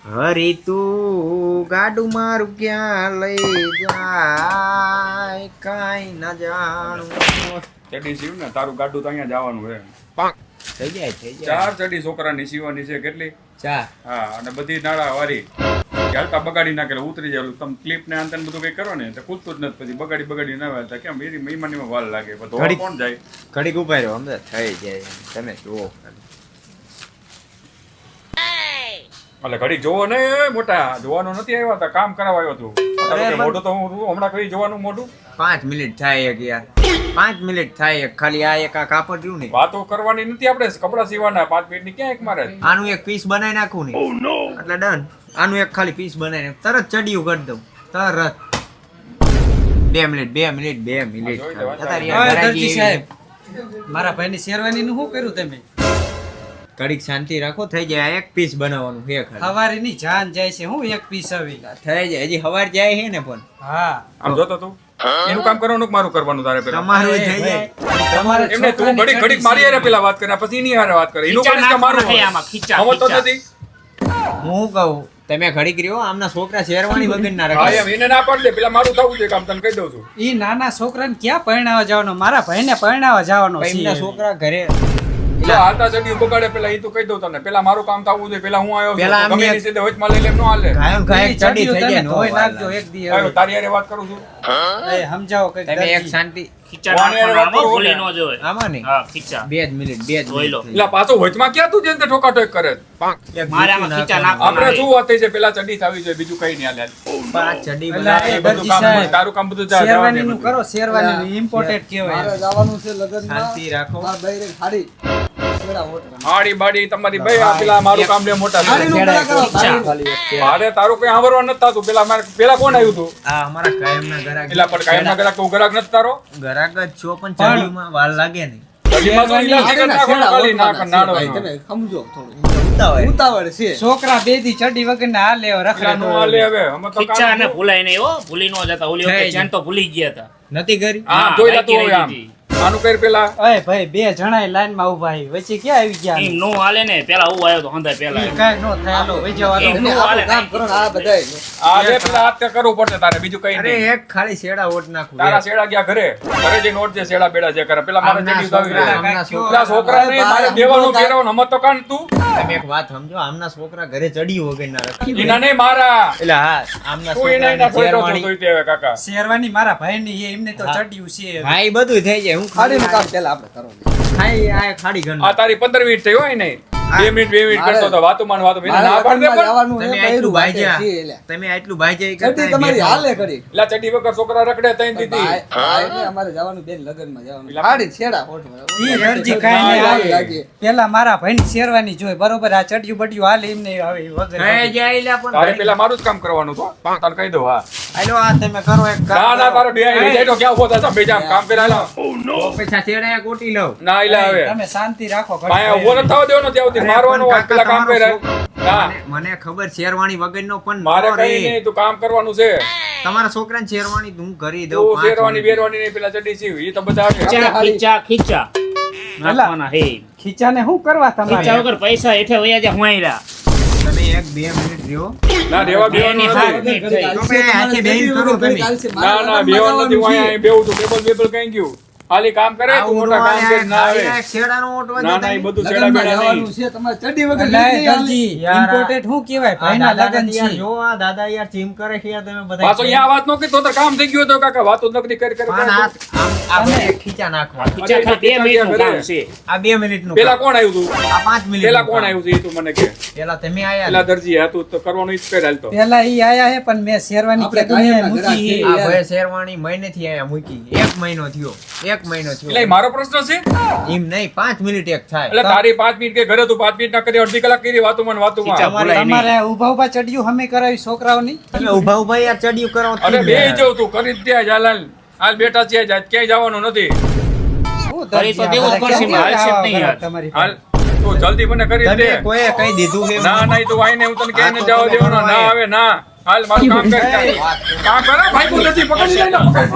હરી તું ગાડું મારું ક્યાં લઈ જાય? કાંઈ ન જાણું. ચડી સીવ ને તારું ગાડું તો અહીંયા જવાનું છે. થઈ જાય થઈ જાય. ચાર ચડી છોકરાની સીવાની છે કેટલી? ચાર. હા અને બધી નાળા વારી ચાલતા બગાડી નાખેલા ઉતરી જાય. તમે ક્લિપ ને અંતર બધું કઈ કરો ને તો કૂદતું જ નથી પછી. બગાડી બગાડી ના વાળતા. કેમ? એની મહેમાનીમાં વાલ લાગે. પણ કોણ જાય? ઘડીક ઊભા રહ્યો અંદર થઈ જાય. તમે જુઓ એટલે ઘડી જોવો ને મોટા જોવાનું નથી આવ્યો હતા કામ કરાવવા આવ્યો તું મોઢું તો હું હમણાં કઈ જોવાનું મોઢું. પાંચ મિનિટ થાય એક યાર. પાંચ મિનિટ થાય એક. ખાલી આ એક આ કાપડ રહ્યું ને. વાતો કરવાની નથી આપણે કપડા સીવાના પાંચ મિનિટની ક્યાં એક મારે? આનું એક પીસ બનાવી નાખું ને. એટલે ડન આનું એક ખાલી પીસ બનાવી તરત ચડિયું કરી દઉં. તરત. બે મિનિટ બે મિનિટ બે મિનિટ. મારા ભાઈની શેરવાનીનું શું કર્યું તમે? ઘડીક શાંતિ રાખો થઈ જાય એક પીસ બનાવવાનું છે ખાલી. હવારીની જાન જાય છે હું એક પીસ આવી થઈ જાય હજી હવાર જાય છે ને પણ. હા. આમ જોતો તું? એનું કામ કરવાનું કે મારું કરવાનું તારે પેલા? તમારું થઈ જાય. તમારે એમને તું ઘડી ઘડીક ઘડીક મારી હારે પેલા વાત કરે પછી એની હારે વાત કરે. એનું કામ કે મારું સમજતો નથી? હું કહું તમે ઘડીક રહ્યો આમના છોકરા શેરવાની વગર ના હા રાખે. એને ના પાડી દે પેલા મારું થવું છે કામ તને કહી દઉં છું. ઈ નાના છોકરાને ક્યાં પરણાવવા જવાનો? મારા ભાઈને પરણાવવા જવાનો એમના છોકરા ઘરે હાલતા ચડી બગાડે પેલા એ તો કહી દઉં તને પેલા મારું કામ થવું જોઈએ પેલા હું આવ્યો પેલા ગમે એની સીધે વચમાં લઈ લે એમ હાલે. ગાયમ ગાયક ચડી થઈ જાય તમે નો ધોઈ વાર નાખજો એક દી આવ્યો, તારી હારે વાત કરું છું. એ સમજાવો કંઈક તમે એક શાંતિ ખીચા વાણી હારે વાત નાખવાના, કરો ભૂલી ને. ન જોવે આમાં ને હા ખીચા બે જ મિનિટ બે જ જોઈ લો. મિનિટ એટલે પાછો વચમાં ક્યાં તું જેને તે ઠોકાઠોક કરે? એક મારે આમાં જૂતું ખીચા નાખવાનું. આપણે શું વાત થઈ પેલા ચડી થવી જોઈએ બીજું કઈ નહીં તારું કામ બધું શેરવાનીનું બધું. કરો શેરવાની ઇમ્પોર્ટેડ કેવાય કહેવાય. જવાનું છે લગન શાંતિ રાખો. મારા બૈરે હાડી બાડી તમારી ભાઈ આ પેલા મારું કામ લે મોટા. મારે તારું કઈ સાંભળવા નથી થતું. પેલા મારે પેલા કોણ આવ્યું તું? આ અમારા કાયમના ગ્રાહક. પેલા પણ કાયમ ના ગ્રાહક તું ગ્રાહક નથી તારો? ગ્રાહક જ છો પણ ચડીમાં વાર લાગે ને ચડીમાં તો ઈલાજ કરી હાડીના નાખવાનો છેડા ખાલી નાક ઓટવાના છે, ભાઈ, નાડવાનો. તમે સમજો થોડું. ઉતાવળ. ઉતાવળ છે. છોકરા બેથી ચડી વગર ના હાલે રખડે હવે. અમે તો ખીચા ને ભૂલાય નહીં હો. ભૂલી ન જતા. ઓલી ચેન તો ભૂલી ગયા હતા. નથી કરી? હા જોઈ આમ. આનું કઈ પેલા? અય ભાઈ બે જણા લાઈનમાં ઊભા છે. વચ્ચે ક્યાં આવી ગયા? એમ નો હાલે ને પેલા હું આવ્યો તો હંધાય પેલા. ઈ નો થાય હાલો વઈ જવા દો. હાલે, કામ કરો આ બધાય આ લે પેલા હાથ કરવું પડશે તારે બીજું કઈ અરે એક ખાલી શેડા ઓટ નાખું તારા શેડા ગયા ઘરે. ઘરે જઈને નોટ જે શેડા બેડા જે કરે. પેલા મારે આમના ચડી આવી છોકરા, આમના છોકરા છોકરા ને મારે દેવાનું આમ હમત તો કાન તું. તમે એક વાત સમજો આમના છોકરા ઘરે ચડી વગર ના રાખે એના નહીં મારા. એટલે હા આમના શેરવાની મારા ભાઈની એ એમને તો ચડ્યું છે. ભાઈ બધું થઈ જાય. હું હાડીનું કામ પેલા આપણે કરવાનું. ખાઈ આ ખાડી ગણ આ તારી પંદર મિનિટ થઈ હોય નહીં બે મિનિટ બે મિનિટ કરતો તો વાતો માન વાતો ના પાડ પણ. તમે આટલું ભાઈજા તમે આટલું ભાઈજા ચડ્ડી તમારી હાલે કરી એટલે ચડી વગર છોકરા રખડે તઈ દીધી. ભાઈ- અમારે જવાનું બેન લગ્નમાં જવાનું. પેલા- છેડા. ઈ નહીં મારા ભાઈ શેરવાની જોઈ. બરોબર આ ચડ્યું બડ્યું હાલે એમને હવે વગર. ખાઈ જાય પણ તારે પેલા મારું જ કામ કરવાનું તો તને કહી દઉં હા. હાલો આ તમે કરો એક કામ ના ના જાય તો ક્યાં ઊભો કામ પૈસા લઉં. ના હવે. તમે શાંતિ રાખો ઘડીક ઊભો નથી થવા દેવાનો ત્યાં મારવાનો હોય પેલા કામ મને- ખબર શેરવાણી વગરનો પણ મારે કઈ નહીં તું કામ કરવાનું છે. તમારા છોકરાને શેરવાણી હું કરી દઉં બેરવાની નહીં પેલા ચડી છે. એ તો બધા ખીચા ખીચા ખીચા. નાખવાના હે. ખીચાને શું કરવા ખીચા તમારે વગર પૈસા હેઠે વયા જાય હુંય તમે એક બે મિનિટ રહ્યો. ના રેવા બેવાનું નથી. હાથ ઘડી થઈ. ચાલશે, તમે હાથે તમારે કરો તમે. ના ના બેવાનું નથી હું અહીંયા બેવું છું. ટેબલ બેબલ કઈ ગયું? ખાલી કામ કરે તું મોટા કામ કે ના આવે. ના ના એ બધું છેડા બેડા નહીં. છે, તમારે ચડી વગર લઈ ઇમ્પોર્ટેન્ટ શું કહેવાય? ભાઈના લગન છે. જો આ દાદા યાર જીમ કરે છે યાર તમે બધા પાછો અહીંયા વાત નો કે તો કામ થઈ ગયો તો કાકા વાતો નકરી કરી કરી પણ આ આમ ખીચા નાખવા. ખીચા ખાલી બે મિનિટનું કામ છે. આ બે મિનિટનું પેલા કોણ આવ્યું તું? આ પાંચ મિનિટ પેલા કોણ આવ્યું છે એ તું મને કે. પેલા તમે આયા પેલા ને. દરજી હતું તો કરવાનું ઈ જ કર હાલતો. પેલા ઈ આયા હે પણ મેં શેરવાની કે ને મૂકી આ ભાઈ શેરવાની મહિને થી આયા મૂકી. એક મહિનો થયો. એક મહિનો એટલે મારો પ્રશ્ન છે? એમ નહીં પાંચ મિનિટ એક એટલે તારી પાંચ મિનિટ કે ઘરે તું પાંચ મિનિટ ના કરી અડધી કલાક કરી વાતો મને વાતું નહીં. તમારે ઊભા ઊભા ચડ્યું અમે કરાવી છોકરાઓની? તમે ઊભા ઊભા યાર ચડિયું કરો અરે બે યાર? તું કરી જ ત્યાં હાલ બેઠા છે જ, ક્યાંય જવાનું નથી. કરી તો દેવું પડશે, હાલ છે નહીં યાર. તમારી હાલ? તું જલ્દી મને કરી દે. કોઈએ કઈ દીધું છે ના ના તું આઈને હું તને તો જવા દેવાનો ના આવે ના. હાલ મારું કામ કર. કામ કરો ભાઈ નથી પકડી પકડ